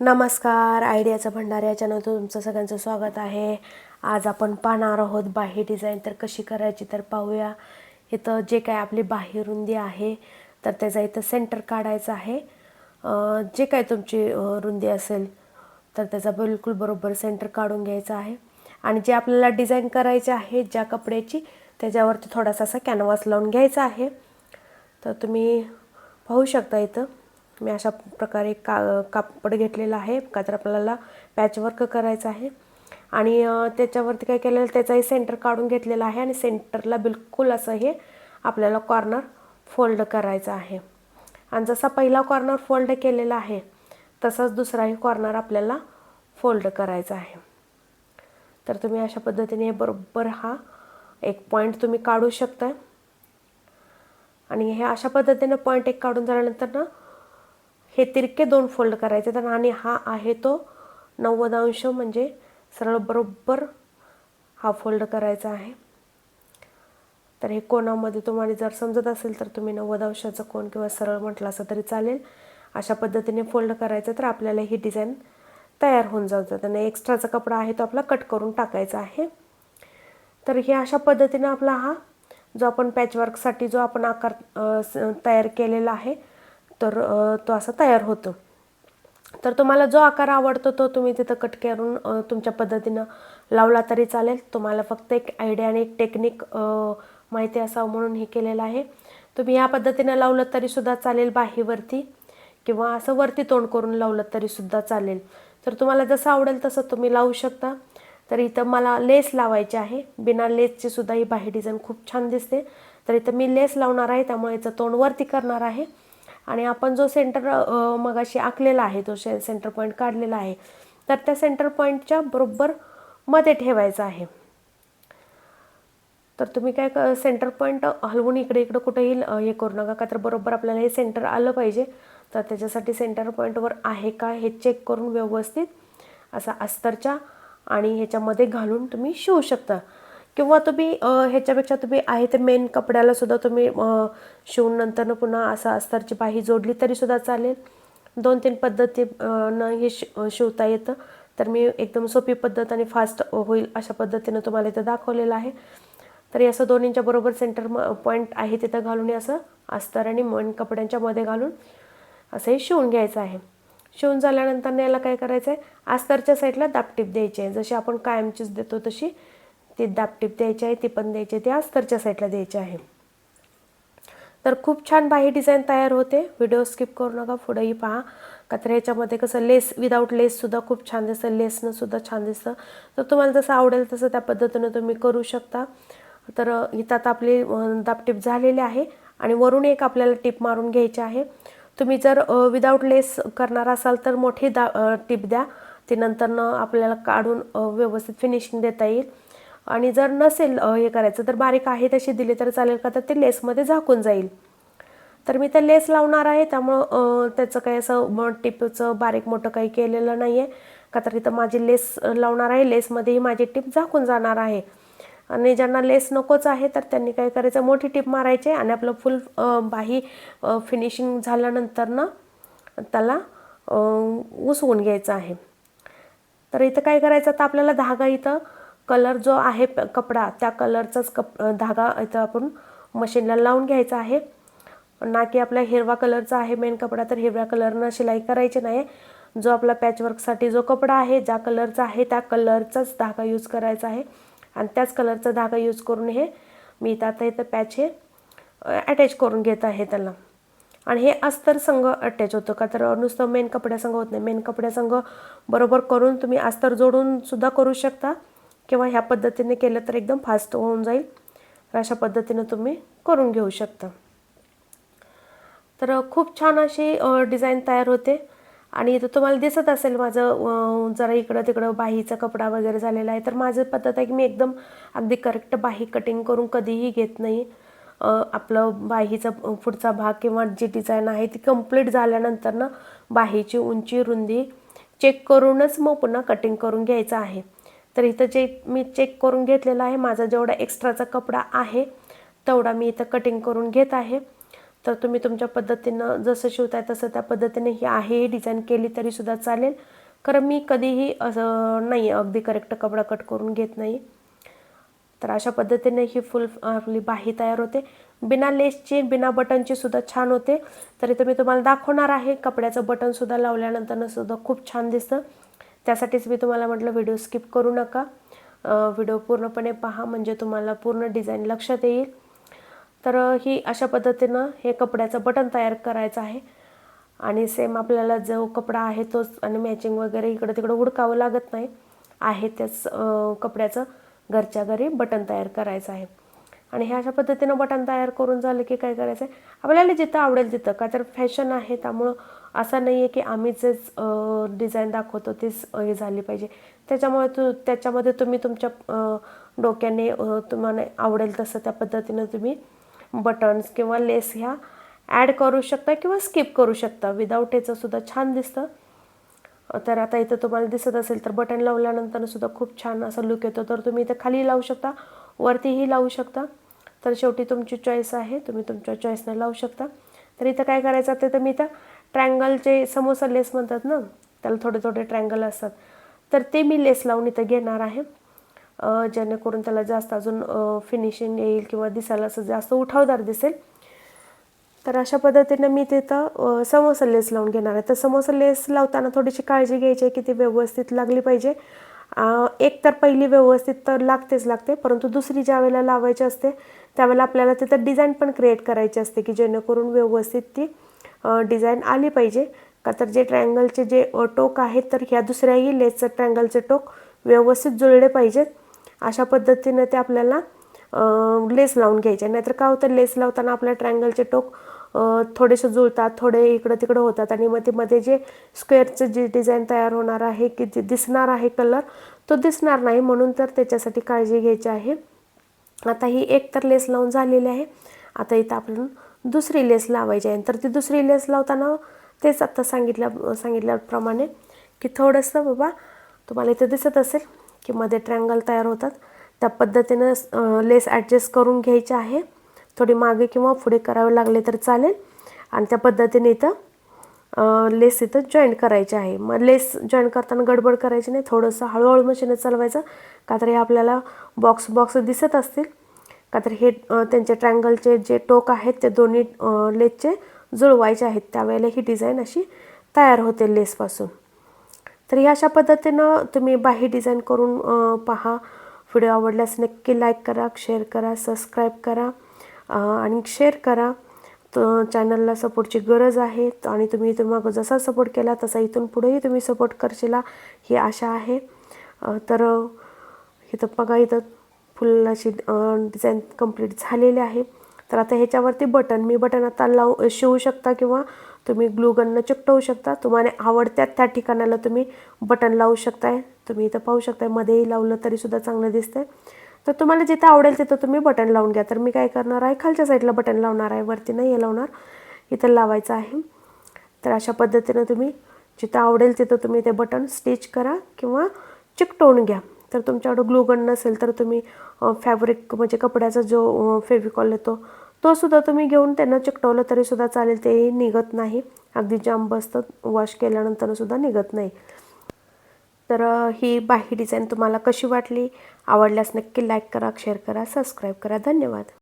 नमस्कार आयडियाचं भंडार या चॅनलवर तुमचं सगळ्यांचं स्वागत आहे. आज आपण पाहणार आहोत बाही डिझाईन तर कशी करायची तर पाहूया. इथं जे काय आपली बाही रुंदी आहे तर त्याचा इथं सेंटर काढायचं आहे. जे काय तुमची रुंदी असेल तर त्याचा बिलकुल बरोबर सेंटर काढून घ्यायचा आहे. आणि जे आपल्याला डिझाईन करायचे आहे ज्या कपड्याची त्याच्यावरती थोडासा असा कॅनव्हास लावून घ्यायचा आहे. तर तुम्ही पाहू शकता इथं. मी अशा प्रकारे का कापड घेतलेलं आहे का तर आपल्याला पॅचवर्क करायचं आहे. आणि त्याच्यावरती काय केलेलं त्याचाही सेंटर काढून घेतलेला आहे आणि सेंटरला बिलकुल असं हे आपल्याला कॉर्नर फोल्ड करायचं आहे. आणि जसा पहिला कॉर्नर फोल्ड केलेला आहे तसाच दुसराही कॉर्नर आपल्याला फोल्ड करायचा आहे. तर तुम्ही अशा पद्धतीने हे बरोबर हा एक पॉईंट तुम्ही काढू शकता आणि हे अशा पद्धतीनं पॉईंट एक काढून झाल्यानंतर ना हे तिरके दोन फोल्ड करायचे तर आणि हा आहे तो नव्वद अंश म्हणजे सरळ बरोबर हा फोल्ड करायचा आहे. तर हे कोणामध्ये तुम्हाला जर समजत असेल तर तुम्ही नव्वद अंशाचा कोण किंवा सरळ म्हटलं असं तरी चालेल. अशा पद्धतीने फोल्ड करायचं तर आपल्याला ही डिझाईन तयार होऊन जातात आणि एक्स्ट्राचा कपडा आहे तो आपला कट करून टाकायचा आहे. तर हे अशा पद्धतीनं आपला हा जो आपण पॅचवर्कसाठी जो आपण आकार स- तयार केलेला आहे तर तो असा तयार होतो. तर तुम्हाला जो आकार आवडतो तो तुम्ही तिथं कट करून तुमच्या पद्धतीनं लावला तरी चालेल. तुम्हाला फक्त एक आयडिया आणि एक टेक्निक माहिती असावं म्हणून हे केलेलं आहे. तुम्ही या पद्धतीनं लावलं तरीसुद्धा चालेल बाहीवरती किंवा असं वरती तोंड करून लावलं तरीसुद्धा चालेल. तर तुम्हाला जसं आवडेल तसं तुम्ही लावू शकता. तर इथं मला लेस लावायची आहे. बिना लेसची सुद्धा ही बाही डिझाईन खूप छान दिसते. तर इथं मी लेस लावणार आहे त्यामुळे याचं तोंड वरती करणार आहे. आणि आपण जो सेंटर मगाशी आखलेला आहे तो शे सेंटर पॉईंट काढलेला आहे तर त्या सेंटर पॉईंटच्या बरोबर मध्ये ठेवायचा आहे. तर तुम्ही काय क सेंटर पॉईंट हलवून इकडे इकडे कुठेही हे करू नका का तर बरोबर आपल्याला हे सेंटर आलं पाहिजे. तर त्याच्यासाठी सेंटर पॉईंटवर आहे का हे चेक करून व्यवस्थित असा अस्तरच्या आणि ह्याच्यामध्ये घालून तुम्ही शिवू शकता. किंवा तुम्ही ह्याच्यापेक्षा तुम्ही आहे ते मेन कपड्याला सुद्धा तुम्ही शिवून नंतरनं पुन्हा असं अस्तरची बाही जोडली तरी सुद्धा चालेल. दोन तीन पद्धती न हे शि शिवता येतं. तर मी एकदम सोपी पद्धत आणि फास्ट होईल अशा पद्धतीनं तुम्हाला इथं दाखवलेलं आहे. तरी असं दोन्हींच्या बरोबर सेंटर म पॉईंट आहे तिथं घालून असं अस्तर आणि मन कपड्यांच्या मध्ये घालून असं हे शिवून घ्यायचं आहे. शिवून झाल्यानंतर याला काय करायचं आहे अस्तरच्या साईडला दापटीप द्यायची आहे. जशी आपण कायमचीच देतो तशी ती दापटीप द्यायची आहे ती पण द्यायची आहे ती अस्तरच्या साईडला द्यायची आहे. तर खूप छान बाही डिझाईन तयार होते. व्हिडिओ स्किप करू नका पुढेही पहा. का तर ह्याच्यामध्ये कसं लेस विदाऊट लेससुद्धा खूप छान दिसतं लेसनं सुद्धा छान दिसतं. तर तुम्हाला जसं आवडेल तसं त्या पद्धतीनं तुम्ही करू शकता. तर इथं आता आपली दापटीप झालेली आहे आणि वरून एक आपल्याला टिप मारून घ्यायची आहे. तुम्ही जर विदाऊट लेस करणार असाल तर मोठी दा टिप द्या. ती नंतरनं आपल्याला काढून व्यवस्थित फिनिशिंग देता येईल. आणि जर नसेल हे करायचं तर बारीक आहे तशी दिली तर चालेल का? तर ते लेसमध्ये झाकून जाईल. तर मी तर लेस लावणार आहे त्यामुळं त्याचं काही असं टिपचं बारीक मोठं काही केलेलं नाही आहे का तर इथं माझी लेस लावणार आहे लेसमध्येही माझी टिप झाकून जाणार आहे. आणि ज्यांना लेस नकोच आहे तर त्यांनी काय करायचं मोठी टिप मारायची आणि आपलं फुल बाही फिनिशिंग झाल्यानंतर ना त्याला उसवून घ्यायचं आहे. तर इथं काय करायचं तर आपल्याला धागा इथं कलर जो आहे प- कपडा त्या कलरचाच कप धागा इथं आपण मशीनला लावून घ्यायचा आहे. ना की आपला हिरवा कलरचा आहे मेन कपडा तर हिरव्या कलरनं शिलाई करायची नाही. जो आपला पॅचवर्कसाठी जो कपडा आहे ज्या कलरचा आहे त्या कलरचाच धागा यूज करायचा आहे. आणि त्याच कलरचा धागा यूज करून हे मी इथं आता इथं पॅच हे अटॅच करून घेत आहे त्याला. आणि हे अस्तर संघ अटॅच होतं का? तर नुसतं मेन कपड्यासंग होत नाही. मेन कपड्यासंग बरोबर करून तुम्ही अस्तर जोडून सुद्धा करू शकता. किंवा ह्या पद्धतीने केलं तर एकदम फास्ट होऊन जाईल. तर अशा पद्धतीनं तुम्ही करून घेऊ शकता. तर खूप छान अशी डिझाईन तयार होते. आणि इथं तुम्हाला दिसत असेल माझं जरा इकडं तिकडं बाहीचा कपडा वगैरे झालेला आहे. तर माझं पद्धत आहे की मी एकदम अगदी करेक्ट बाही कटिंग करून कधीही घेत नाही. आपलं बाहीचा पुढचा भाग किंवा जी डिझाईन आहे ती कंप्लीट झाल्यानंतर ना बाहीची उंची रुंदी चेक करूनच मग पुन्हा कटिंग करून घ्यायचं आहे. तर इथं जे मी चेक करून घेतलेलं आहे माझा जेवढा एक्स्ट्राचा कपडा आहे तेवढा मी इथं कटिंग करून घेत आहे. तर तुम्ही तुमच्या पद्धतीनं जसं शिवताय तसं त्या पद्धतीने ही आहे डिझाईन केली तरीसुद्धा चालेल. कारण मी कधीही असं नाही अगदी करेक्ट कपडा कट करून घेत नाही. तर अशा पद्धतीने ही फुल आपली बाही तयार होते. बिना लेसची बिना बटनची सुद्धा छान होते. तरी तर मी तुम्हाला दाखवणार आहे कपड्याचं बटनसुद्धा लावल्यानंतरनं सुद्धा खूप छान दिसतं. त्यासाठीच मी तुम्हाला म्हटलं व्हिडिओ स्किप करू नका. व्हिडिओ पूर्णपणे पहा म्हणजे तुम्हाला पूर्ण डिझाईन लक्षात येईल. तर ही अशा पद्धतीनं हे कपड्याचं बटन तयार करायचं आहे. आणि सेम आपल्याला जो कपडा आहे तोच आणि मॅचिंग वगैरे इकडं तिकडं हुडकावं लागत नाही. आहे त्याच कपड्याचं घरच्या घरी बटन तयार करायचं आहे. आणि ह्या अशा पद्धतीनं बटन तयार करून झालं की काय करायचं आहे आपल्याला जिथं आवडेल तिथं. का तर फॅशन आहे त्यामुळं असं नाही आहे की आम्ही जेच डिझाईन दाखवतो तीच हे झाली पाहिजे. त्याच्यामुळे तू त्याच्यामध्ये तुम्ही तुमच्या डोक्याने तुम्हाला आवडेल तसं त्या पद्धतीनं तुम्ही बटन्स किंवा लेस ह्या ॲड करू शकता किंवा स्किप करू शकता. विदाऊट ह्याचंसुद्धा छान दिसतं. तर आता इथं तुम्हाला दिसत असेल तर बटन लावल्यानंतर सुद्धा खूप छान असा लुक येतो. तर तुम्ही इथं खाली लावू शकता. वरतीही लावू शकता. तर शेवटी तुमची चॉईस आहे. तुम्ही तुमच्या चॉईसने लावू शकता. तर इथं काय करायचं ते तर मी इथं ट्रँगलचे समोसा लेस म्हणतात ना त्याला थोडे थोडे ट्रँगल असतात. तर ते मी लेस लावून इथं घेणार आहे. जेणेकरून त्याला जास्त अजून फिनिशिंग येईल किंवा दिसायला असं जास्त उठावदार दिसेल. तर अशा पद्धतीनं मी तिथं समोसा लेस लावून घेणार आहे. तर समोसा लेस लावताना थोडीशी काळजी घ्यायची आहे की ती व्यवस्थित लागली पाहिजे. एक तर पहिली व्यवस्थित तर लागतेच लागते परंतु दुसरी ज्या वेळेला लावायची असते त्यावेळेला आपल्याला तिथं डिझाईन पण क्रिएट करायची असते की जेणेकरून व्यवस्थित ती डिझाईन आली पाहिजे. का तर जे ट्रँगलचे जे टोक आहेत तर ह्या दुसऱ्याही लेसचं ट्रँगलचे टोक व्यवस्थित जुळले पाहिजेत. अशा पद्धतीने ते आपल्याला लेस लावून घ्यायचे. नाहीतर काय होतं लेस लावताना आपल्या ट्रँगलचे टोक थोडेसे जुळतात थोडे इकडं तिकडं होतात आणि मध्ये मध्ये जे स्क्वेअरचं जे डिझाईन तयार होणार आहे की जे दिसणार आहे कलर तो दिसणार नाही म्हणून तर त्याच्यासाठी काळजी घ्यायची आहे. आता ही एक तर लेस लावून झालेली आहे. आता इथं आपण दुसरी लेस लावायची आहे. तर ती दुसरी लेस लावताना तेच आत्ता सांगितल्या सांगितल्याप्रमाणे की थोडंसं बाबा तुम्हाला इथं दिसत असेल की मध्ये ट्रँगल तयार होतात. त्या पद्धतीनं लेस ॲडजस्ट करून घ्यायचे आहे. थोडी मागे किंवा पुढे करावे लागले तर चालेल. आणि त्या पद्धतीने इथं लेस इथं जॉईंट करायचे आहे. मग लेस जॉईंट करताना गडबड करायची नाही. थोडंसं हळूहळू मशीन चालवायचं. का तर हे आपल्याला बॉक्स बॉक्स दिसत असतील. का तर हे त्यांचे ट्रँगलचे जे टोक आहेत ते दोन्ही लेसचे जुळवायचे आहेत. त्यावेळेला ही डिझाईन अशी तयार होते लेसपासून. तर ह्या अशा पद्धतीनं तुम्ही बाही डिझाईन करून पहा. व्हिडिओ आवडल्यास नक्की लाईक करा शेअर करा सबस्क्राईब करा. आणि शेअर करा. तर चॅनलला सपोर्टची गरज आहे. आणि तुम्ही तुम्हाला जसा सपोर्ट केला तसा इथून पुढेही तुम्ही सपोर्ट करशीला ही आशा आहे. तर इथं बघा इथं फुलाची डिझाईन कंप्लीट झालेली आहे. तर आता ह्याच्यावरती बटन मी बटन आता लावू शिवू शकता किंवा तुम्ही ग्लूगननं चिकटवू शकता. तुम्हाला आवडत्या त्या ठिकाणाला तुम्ही बटन लावू शकताय. तुम्ही इथं पाहू शकताय मध्येही लावलं तरीसुद्धा चांगलं दिसतंय. तर तुम्हाला जिथं आवडेल तिथं तुम्ही बटन लावून घ्या. तर मी काय करणार आहे खालच्या साईडला बटन लावणार आहे वरती नाही हे लावणार. इथं लावायचं आहे. तर अशा पद्धतीनं तुम्ही जिथं आवडेल तिथं तुम्ही ते बटन स्टिच करा किंवा चिकटवून घ्या. तर तुमच्याकडं ग्लूगन नसेल तर तुम्ही फॅब्रिक म्हणजे कपड्याचा जो फेविकॉल येतो तो सुद्धा तुम्ही घेऊन त्यांना चिकटवलं तरीसुद्धा चालेल. तेही निघत नाही. अगदी जाम बसतं वॉश केल्यानंतरसुद्धा निघत नाही. तर ही बाही डिझाईन तुम्हाला कशी वाटली? आवडल्यास नक्की लाईक करा शेअर करा सबस्क्राईब करा. धन्यवाद.